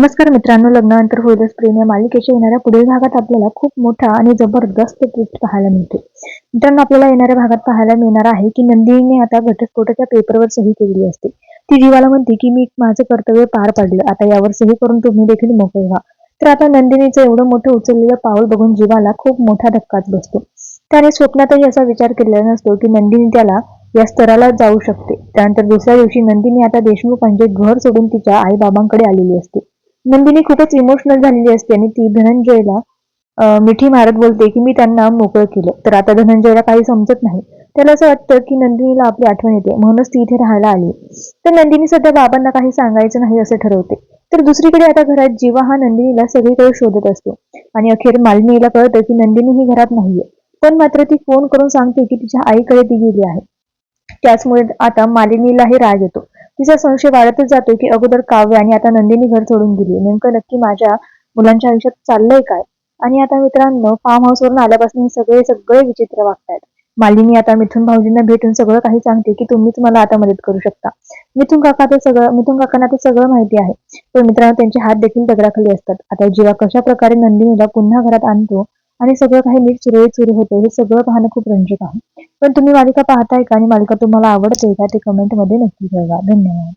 नमस्कार मित्रांनो लग्नानंतर होईलच प्रेम या मालिकेच्या येणाऱ्या पुढील भागात आपल्याला खूप मोठा आणि जबरदस्त ट्विस्ट पाहायला मिळते. मित्रांनो आपल्याला येणाऱ्या भागात पाहायला मिळणार आहे की नंदिनीने आता घटस्फोटाच्या पेपरवर सही केलेली असते. ती जीवाला म्हणते की मी माझं कर्तव्य पार पाडलं आता यावर सही करून तुम्ही देखील मोकळे व्हा. तर आता नंदिनीचं एवढं मोठं उचललेलं पाऊल बघून जीवाला खूप मोठा धक्काच बसतो. त्याने स्वप्नातही असा विचार केलेला नसतो की नंदिनी त्याला या स्तराला जाऊ शकते. त्यानंतर दुसऱ्या दिवशी नंदिनी आता देशमुखांचे म्हणजे घर सोडून तिच्या आई बाबांकडे आलेली असते. नंदिनी खूपच इमोशनल झालेली असते आणि ती धनंजयला मिठी मारत बोलते की मी त्यांना मोकळं केलं तर आता धनंजयला काही समजत नाही. त्याला असं वाटतं की नंदिनीला आपली आठवण येते म्हणूनच ती इथे राहायला आली. तर नंदिनी सध्या बाबांना काही सांगायचं नाही असं ठरवते. तर दुसरीकडे आता घरात जीवा हा नंदिनीला सगळीकडे शोधत असतो. आणि अखेर मालिनीला कळतं की नंदिनी ही घरात नाहीये. पण मात्र ती फोन करून सांगते की तिच्या आईकडे ती गेली आहे. त्याचमुळे आता मालिनीलाही राग येतो. तिचा संशय वाढतच जातो की अगोदर काव्य आणि आता नंदिनी घर सोडून गेली. नेमकं नक्की माझ्या मुलांच्या आयुष्यात चाललंय काय? आणि आता मित्रांनो फार्म हाऊस वरून आल्यापासून सगळे सगळे विचित्र वागतायत. मालिनी आता मिथून भाऊजींना भेटून सगळं काही सांगते की तुम्हीच मला आता मदत करू शकता. मिथून काका ते सगळं मिथून काकांना ते सगळं माहिती आहे. पण मित्रांनो त्यांचे हात देखील दगडाखाली असतात. आता जीवा कशा प्रकारे नंदिनीला पुन्हा घरात आणतो आणि सगळं काही नीट सुरळीत सुरू होतं हे सगळं पाहणं खूप रंजक आहे. पण तुम्ही मालिका पाहताय का? आणि मालिका तुम्हाला आवडते का? ते कमेंटमध्ये नक्की कळवा. धन्यवाद.